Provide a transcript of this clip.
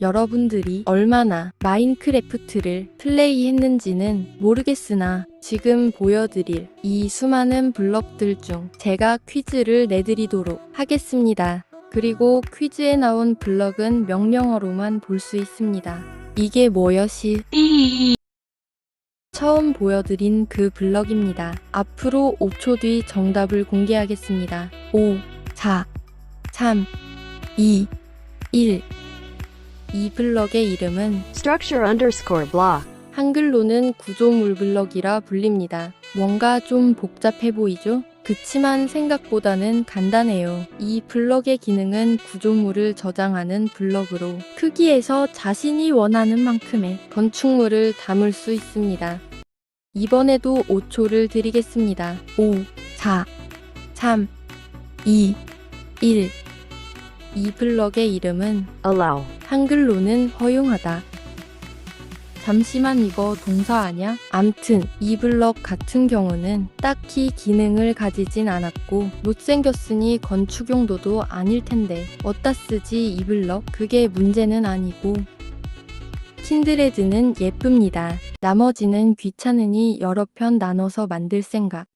여러분들이 얼마나 마인크래프트를 플레이했는지는 모르겠으나 지금 보여드릴 이 수많은 블럭들 중 제가 퀴즈를 내드리도록 하겠습니다. 그리고 퀴즈에 나온 블럭은 명령어로만 볼 수 있습니다. 이게 뭐여시? 처음 보여드린 그 블럭입니다. 앞으로 5초 뒤 정답을 공개하겠습니다. 5, 4, 3, 2, 1. 이 블럭의 이름은 Structure underscore block. 한글로는 구조물 블럭이라 불립니다. 뭔가 좀 복잡해 보이죠? 그치만 생각보다는 간단해요. 이 블럭의 기능은 구조물을 저장하는 블럭으로 크기에서 자신이 원하는 만큼의 건축물을 담을 수 있습니다. 이번에도 5초를 드리겠습니다. 5, 4, 3, 2, 1. 이 블럭의 이름은 Allow. 한글로는 허용하다. 잠시만 이거 동사 아냐? 암튼 이 블럭 같은 경우는 딱히 기능을 가지진 않았고 못생겼으니 건축 용도도 아닐 텐데 어디다 쓰지 이 블럭? 그게 문제는 아니고 킨드레드는 예쁩니다. 나머지는 귀찮으니 여러 편 나눠서 만들 생각.